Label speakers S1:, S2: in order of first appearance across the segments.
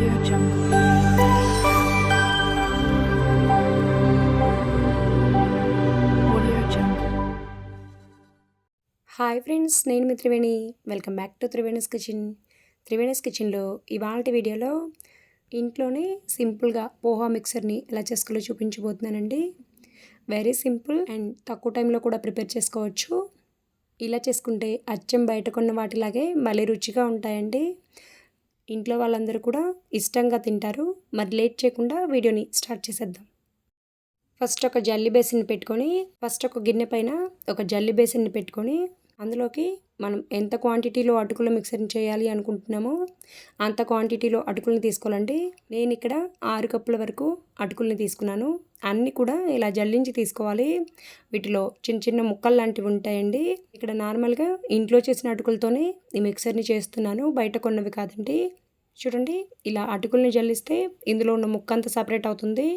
S1: Audio Jungle. Audio Jungle.
S2: Hi friends నేను మీ Triveni. Welcome back to Triveni's kitchen Triveni's కిచెన్లో ఇవాళ వీడియోలో ఇంట్లోనే సింపుల్గా పోహా మిక్సర్ని ఎలా చేసుకోలో చూపించబోతున్నానండి. వెరీ సింపుల్ అండ్ తక్కువ టైంలో కూడా ప్రిపేర్ చేసుకోవచ్చు. ఇలా చేసుకుంటే అచ్చం బయట కొన్న వాటిలాగే భలే రుచిగా ఉంటాయండి. ఇంట్లో వాళ్ళందరూ కూడా ఇష్టంగా తింటారు. మరి లేట్ చేయకుండా వీడియోని స్టార్ట్ చేసేద్దాం. ఫస్ట్ ఒక జల్లి బేసిన్ పెట్టుకొని ఫస్ట్ ఒక గిన్నె పైన ఒక జల్లి బేసిన్ పెట్టుకొని అందులోకి మనం ఎంత క్వాంటిటీలో అటుకులు మిక్సర్ చేయాలి అనుకుంటున్నామో అంత క్వాంటిటీలో అటుకుల్ని తీసుకోవాలండి. నేను ఇక్కడ ఆరు కప్పుల వరకు అటుకుల్ని తీసుకున్నాను. అన్నీ కూడా ఇలా జల్లించి తీసుకోవాలి. వీటిలో చిన్న చిన్న ముక్కలు లాంటివి ఉంటాయండి. ఇక్కడ నార్మల్గా ఇంట్లో చేసిన అటుకులతోనే ఈ మిక్సర్ని చేస్తున్నాను. బయట కొన్నవి కాదండి. చూడండి ఇలా అటుకుల్ని జల్లిస్తే ఇందులో ఉన్న ముక్క అంతా సపరేట్ అవుతుంది.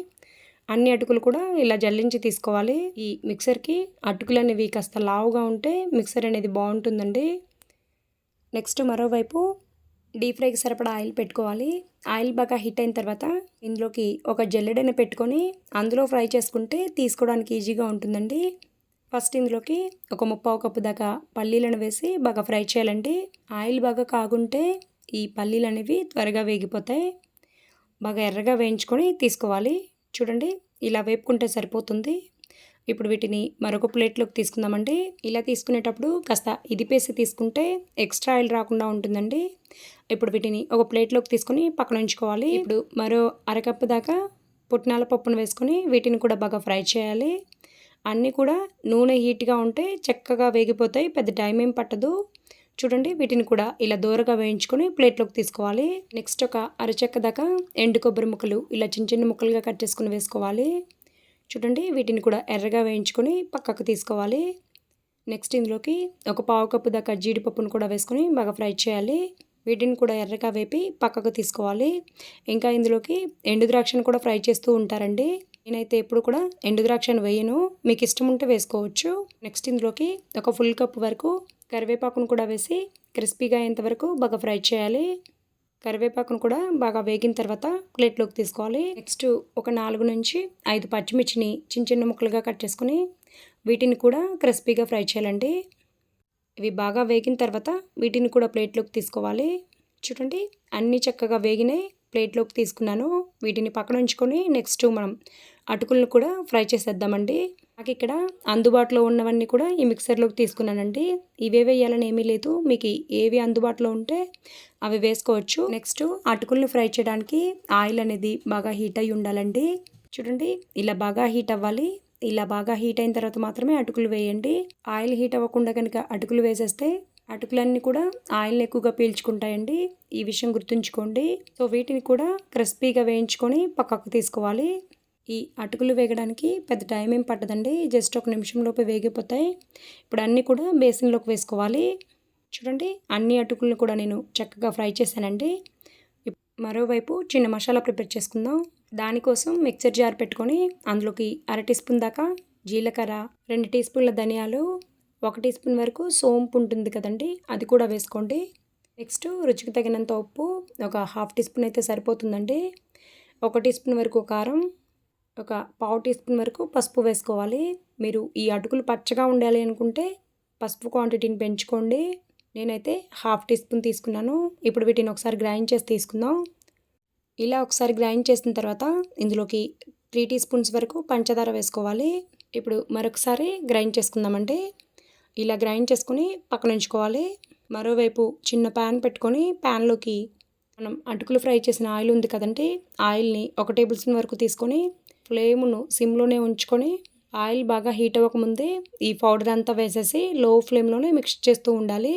S2: అన్ని అటుకులు కూడా ఇలా జల్లించి తీసుకోవాలి. ఈ మిక్సర్కి అటుకులు అనేవి కాస్త లావుగా ఉంటే మిక్సర్ అనేది బాగుంటుందండి. నెక్స్ట్ మరోవైపు డీప్ ఫ్రైకి సరిపడా ఆయిల్ పెట్టుకోవాలి. ఆయిల్ బాగా హీట్ అయిన తర్వాత ఇందులోకి ఒక జల్లెడని పెట్టుకొని అందులో ఫ్రై చేసుకుంటే తీసుకోవడానికి ఈజీగా ఉంటుందండి. ఫస్ట్ ఇందులోకి ఒక ముప్పావు కప్పు దాకా పల్లీలను వేసి బాగా ఫ్రై చేయాలండి. ఆయిల్ బాగా కాగుంటే ఈ పల్లీలు అనేవి త్వరగా వేగిపోతాయి. బాగా ఎర్రగా వేయించుకొని తీసుకోవాలి. చూడండి ఇలా వేపుకుంటే సరిపోతుంది. ఇప్పుడు వీటిని మరొక ప్లేట్లోకి తీసుకుందామండి. ఇలా తీసుకునేటప్పుడు కాస్త ఇది పేసి తీసుకుంటే ఎక్స్ట్రా ఆయిల్ రాకుండా ఉంటుందండి. ఇప్పుడు వీటిని ఒక ప్లేట్లోకి తీసుకొని పక్కన ఉంచుకోవాలి. ఇప్పుడు మరో అరకప్పు దాకా పుట్నాల పప్పును వేసుకొని వీటిని కూడా బాగా ఫ్రై చేయాలి. అన్నీ కూడా నూనె హీట్గా ఉంటే చక్కగా వేగిపోతాయి. పెద్ద టైం ఏం పట్టదు. చూడండి వీటిని కూడా ఇలా దూరగా వేయించుకొని ప్లేట్లోకి తీసుకోవాలి. నెక్స్ట్ ఒక అరచెక్క దాకా ఎండు కొబ్బరి ముక్కలు ఇలా చిన్న చిన్న ముక్కలుగా కట్ చేసుకుని వేసుకోవాలి. చూడండి వీటిని కూడా ఎర్రగా వేయించుకొని పక్కకు తీసుకోవాలి. నెక్స్ట్ ఇందులోకి ఒక పావు కప్పు దాకా జీడిపప్పును కూడా వేసుకొని బాగా ఫ్రై చేయాలి. వీటిని కూడా ఎర్రగా వేపి పక్కకు తీసుకోవాలి. ఇంకా ఇందులోకి ఎండు ద్రాక్షను కూడా ఫ్రై చేస్తూ ఉంటారండి. నేనైతే ఎప్పుడు కూడా ఎండు ద్రాక్షను వేయను. మీకు ఇష్టం ఉంటే వేసుకోవచ్చు. నెక్స్ట్ ఇందులోకి ఒక ఫుల్ కప్ వరకు కరివేపాకును కూడా వేసి క్రిస్పీగా అయ్యేంతవరకు బాగా ఫ్రై చేయాలి. కరివేపాకును కూడా బాగా వేగిన తర్వాత ప్లేట్లోకి తీసుకోవాలి. నెక్స్ట్ ఒక నాలుగు నుంచి ఐదు పచ్చిమిర్చిని చిన్న చిన్న ముక్కలుగా కట్ చేసుకుని వీటిని కూడా క్రిస్పీగా ఫ్రై చేయాలండి. ఇవి బాగా వేగిన తర్వాత వీటిని కూడా ప్లేట్లోకి తీసుకోవాలి. చూడండి అన్నీ చక్కగా వేగినాయి. ప్లేట్లోకి తీసుకున్నాను. వీటిని పక్కన ఉంచుకొని నెక్స్ట్ మనం అటుకులను కూడా ఫ్రై చేసేద్దామండి. నాకు ఇక్కడ అందుబాటులో ఉన్నవన్నీ కూడా ఈ మిక్సర్లోకి తీసుకున్నానండి. ఇవే వేయాలని ఏమీ లేదు. మీకు ఏవి అందుబాటులో ఉంటే అవి వేసుకోవచ్చు. నెక్స్ట్ అటుకులను ఫ్రై చేయడానికి ఆయిల్ అనేది బాగా హీట్ అయి ఉండాలండి. చూడండి ఇలా బాగా హీట్ అవ్వాలి. ఇలా బాగా హీట్ అయిన తర్వాత మాత్రమే అటుకులు వేయండి. ఆయిల్ హీట్ అవ్వకుండా కనుక అటుకులు వేసేస్తే అటుకులన్నీ కూడా ఆయిల్ని ఎక్కువగా పీల్చుకుంటాయండి. ఈ విషయం గుర్తుంచుకోండి. సో వీటిని కూడా క్రిస్పీగా వేయించుకొని పక్కకు తీసుకోవాలి. ఈ అటుకులు వేగడానికి పెద్ద టైం ఏం పట్టదండి. జస్ట్ ఒక నిమిషంలోపు వేగిపోతాయి. ఇప్పుడు అన్నీ కూడా బేసిన్లోకి వేసుకోవాలి. చూడండి అన్ని అటుకులను కూడా నేను చక్కగా ఫ్రై చేశానండి. మరోవైపు చిన్న మసాలా ప్రిపేర్ చేసుకుందాం. దానికోసం మిక్సర్ జార్ పెట్టుకొని అందులోకి అర టీ స్పూన్ దాకా జీలకర్ర రెండు టీ స్పూన్ల ధనియాలు ఒక టీ స్పూన్ వరకు సోంపు ఉంటుంది కదండి అది కూడా వేసుకోండి. నెక్స్ట్ రుచికి తగినంత ఉప్పు ఒక హాఫ్ టీ స్పూన్ అయితే సరిపోతుందండి. ఒక టీ స్పూన్ వరకు కారం ఒక పావు టీ స్పూన్ వరకు పసుపు వేసుకోవాలి. మీరు ఈ అటుకులు పచ్చగా ఉండాలి అనుకుంటే పసుపు క్వాంటిటీని పెంచుకోండి. నేనైతే హాఫ్ టీ స్పూన్ తీసుకున్నాను. ఇప్పుడు వీటిని ఒకసారి గ్రైండ్ చేసి తీసుకుందాం. ఇలా ఒకసారి గ్రైండ్ చేసిన తర్వాత ఇందులోకి త్రీ టీ స్పూన్స్ వరకు పంచదార వేసుకోవాలి. ఇప్పుడు మరొకసారి గ్రైండ్ చేసుకుందామంటే ఇలా గ్రైండ్ చేసుకుని పక్కన ఉంచుకోవాలి. మరోవైపు చిన్న ప్యాన్ పెట్టుకొని ప్యాన్లోకి మనం అటుకులు ఫ్రై చేసిన ఆయిల్ ఉంది కదండి ఆయిల్ని ఒక టేబుల్ స్పూన్ వరకు తీసుకొని ఫ్లేమ్ను సిమ్లోనే ఉంచుకొని ఆయిల్ బాగా హీట్ అవ్వకముందే ఈ పౌడర్ అంతా వేసేసి లో ఫ్లేమ్లోనే మిక్స్ చేస్తూ ఉండాలి.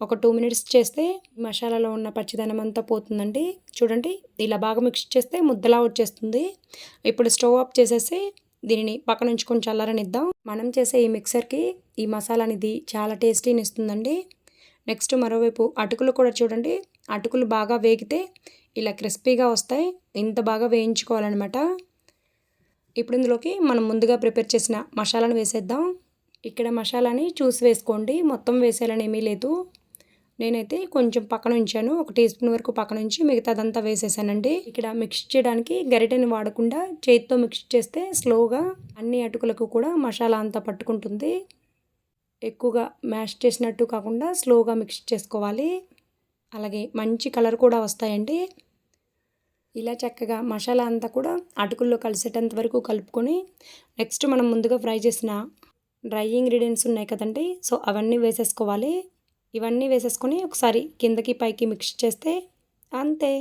S2: ఒక టూ మినిట్స్ చేస్తే మసాలాలో ఉన్న పచ్చిదనం అంతా పోతుందండి. చూడండి ఇలా బాగా మిక్స్ చేస్తే ముద్దలా వచ్చేస్తుంది. ఇప్పుడు స్టవ్ ఆఫ్ చేసేసి దీనిని పక్కన ఉంచుకొని చల్లారనిద్దాం. మనం చేసే ఈ మిక్సర్కి ఈ మసాలా అనేది చాలా టేస్టీని ఇస్తుందండి నెక్స్ట్ మరోవైపు అటుకులు కూడా చూడండి అటుకులు బాగా వేగితే ఇలా క్రిస్పీగా వస్తాయి. ఇంత బాగా వేయించుకోవాలన్నమాట. ఇప్పుడు ఇందులోకి మనం ముందుగా ప్రిపేర్ చేసిన మసాలాను వేసేద్దాం. ఇక్కడ మసాలాని చూసి వేసుకోండి. మొత్తం వేసేయాలని ఏమీ లేదు. నేనైతే కొంచెం పక్కన ఉంచాను. ఒక టీ స్పూన్ వరకు పక్కన ఉంచి మిగతాదంతా వేసేసానండి. ఇక్కడ మిక్స్ చేయడానికి గరిటెని వాడకుండా చేతితో మిక్స్ చేస్తే స్లోగా అన్ని అటుకులకు కూడా మసాలా అంతా పట్టుకుంటుంది. ఎక్కువగా మ్యాష్ చేసినట్టు కాకుండా స్లోగా మిక్స్ చేసుకోవాలి. అలాగే మంచి కలర్ కూడా వస్తాయండి. ఇలా చక్కగా మసాలా అంతా కూడా అటుకుల్లో కలిసేటంత వరకు కలుపుకొని నెక్స్ట్ మనం ముందుగా ఫ్రై చేసిన డ్రై ఇంగ్రీడియంట్స్ ఉన్నాయి కదండి. సో అవన్నీ వేసేసుకోవాలి. ఇవన్నీ వేసేసుకొని ఒకసారి కిందకి పైకి మిక్స్ చేస్తే అంతే.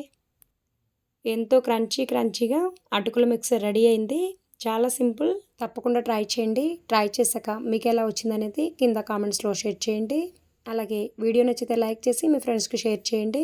S2: ఎంతో క్రంచీ క్రంచీగా అటుకుల మిక్సర్ రెడీ అయింది. చాలా సింపుల్. తప్పకుండా ట్రై చేయండి. ట్రై చేశాక మీకు ఎలా వచ్చిందనేది కింద కామెంట్స్లో షేర్ చేయండి. అలాగే వీడియో నచ్చితే లైక్ చేసి మీ ఫ్రెండ్స్కి షేర్ చేయండి.